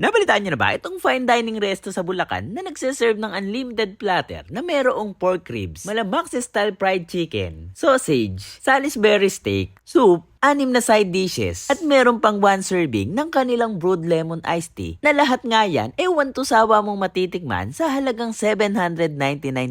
Nabalitaan niyo na ba itong fine dining resto sa Bulacan na nagsiserve ng unlimited platter na merong pork ribs, malamax style fried chicken, sausage, Salisbury steak, soup, anim na side dishes, at meron pang one serving ng kanilang brewed lemon iced tea na lahat nga yan e one to sawa mong matitikman sa halagang 799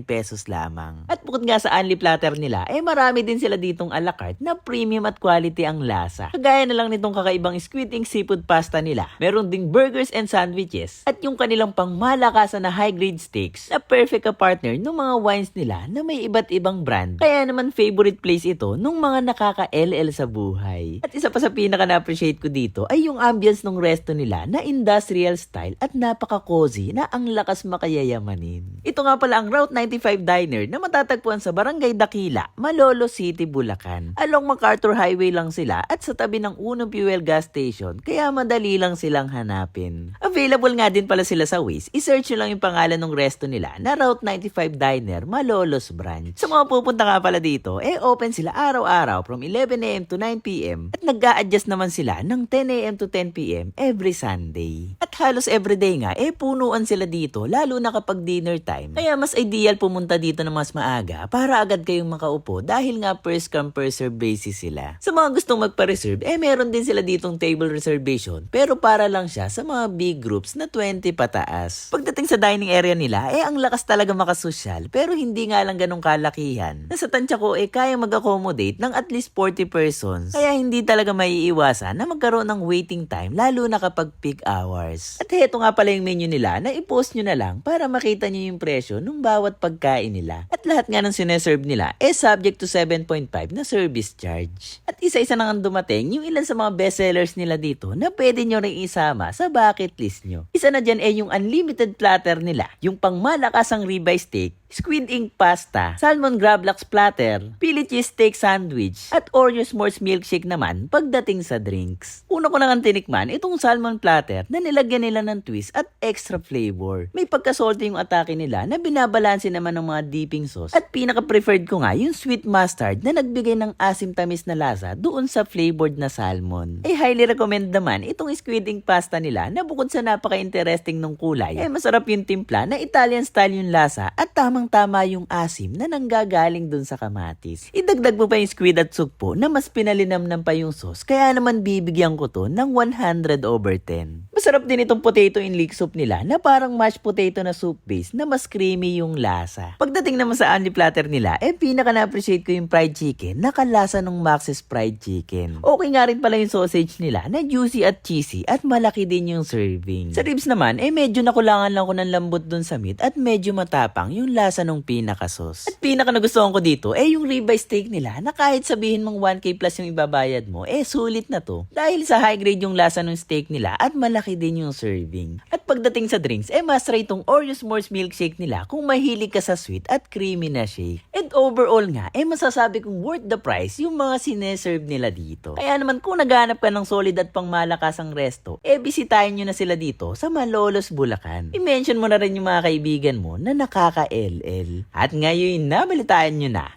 pesos lamang. At bukod nga sa unli platter nila, eh marami din sila ditong a la carte na premium at quality ang lasa. Kagaya na lang nitong kakaibang squid ink seafood pasta nila. Meron ding burgers and sandwiches at yung kanilang pang malakasan na high grade steaks na perfect ka partner ng mga wines nila na may iba't ibang brand. Kaya naman favorite place ito nung mga nakaka-LL sa buhay. At isa pa sa pinaka na-appreciate ko dito ay yung ambience ng resto nila na industrial style at napaka-cozy na ang lakas makayayamanin. Ito nga pala ang Route 95 Diner na matatagpuan sa Barangay Dakila, Malolo City, Bulacan. Along MacArthur Highway lang sila at sa tabi ng unang fuel gas station kaya madali lang silang hanapin. Available nga din pala sila sa Waze. I-search nyo lang yung pangalan ng resto nila na Route 95 Diner, Malolos Branch. Sa mga pupunta nga pala dito, eh open sila araw-araw from 11am to 9pm at nag adjust naman sila ng 10am to 10pm every Sunday. At halos everyday nga, eh punuan sila dito lalo na kapag dinner time. Kaya mas ideal pumunta dito na mas maaga para agad kayong makaupo dahil nga first come first serve basis sila. Sa mga gustong magpa-reserve, eh meron din sila ditong table reservation pero para lang siya sa mga big groups na 20 pataas. Pagdating sa dining area nila, eh ang lakas talaga makasosyal pero hindi nga lang ganong kalakihan. Nasa tansya ko, eh kaya mag-accommodate ng at least 40 persons. Kaya hindi talaga maiiwasan na magkaroon ng waiting time lalo na kapag peak hours. At heto nga pala yung menu nila na i-post nyo na lang para makita nyo yung presyo ng bawat pagkain nila. At lahat nga ng sineserve nila eh subject to 7.5 na service charge. At isa-isa na nga dumating yung ilan sa mga bestsellers nila dito na pwede nyo rin isama sa bucket list nyo. Isa na dyan eh yung unlimited platter nila, yung pangmalakasang ribeye steak, squid ink pasta, salmon gravlax platter, pili cheese steak sandwich, at Oreo s'mores milkshake naman pagdating sa drinks. Una ko na nga tinikman itong salmon platter na nilagyan nila ng twist at extra flavor. May pagka-salty yung atake nila na binabalanse naman ng mga dipping sauce at pinaka-preferred ko nga yung sweet mustard na nagbigay ng asim-tamis na lasa doon sa flavored na salmon. Eh highly recommend naman itong squid ink pasta nila na bukod sa napaka-interesting ng kulay, eh masarap yung timpla na Italian style yung lasa at tamang-tama yung asim na nanggagaling dun sa kamatis. Idagdag mo pa yung squid at sugpo na mas pinalinamnam pa yung sauce kaya naman bibigyan ko to ng 100 over 10. Masarap din itong potato in leek soup nila na parang mashed potato na soup base na mas creamy yung lasa. Pagdating naman sa only platter nila, eh pinaka na-appreciate ko yung fried chicken na kalasa ng Max's fried chicken. Okay nga rin pala yung sausage nila na juicy at cheesy at malaki din yung serving. Sa ribs naman, eh medyo nakulangan lang ko ng lambot dun sa meat at medyo matapang yung lasa ng pinaka-sauce. At pinaka nagustuhan ko dito, eh yung ribeye steak nila na kahit sabihin mong 1k plus yung ibabayad mo, eh sulit na to. Dahil sa high grade yung lasa ng steak nila at malaki din yung serving. At pagdating sa drinks, eh mas try itong Oreo S'mores milkshake nila kung mahilig ka sa sweet at creamy na shake. And overall nga, eh masasabi kong worth the price yung mga sineserve nila dito. Kaya naman kung naghanap ka ng solid at pangmalakasang resto, eh bisitahin nyo na sila dito sa Malolos, Bulacan. I-mention mo na rin yung mga kaibigan mo na nakaka-LL. At ngayon, nabalitaan nyo na.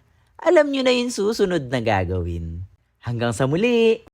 Alam nyo na yung susunod na gagawin. Hanggang sa muli!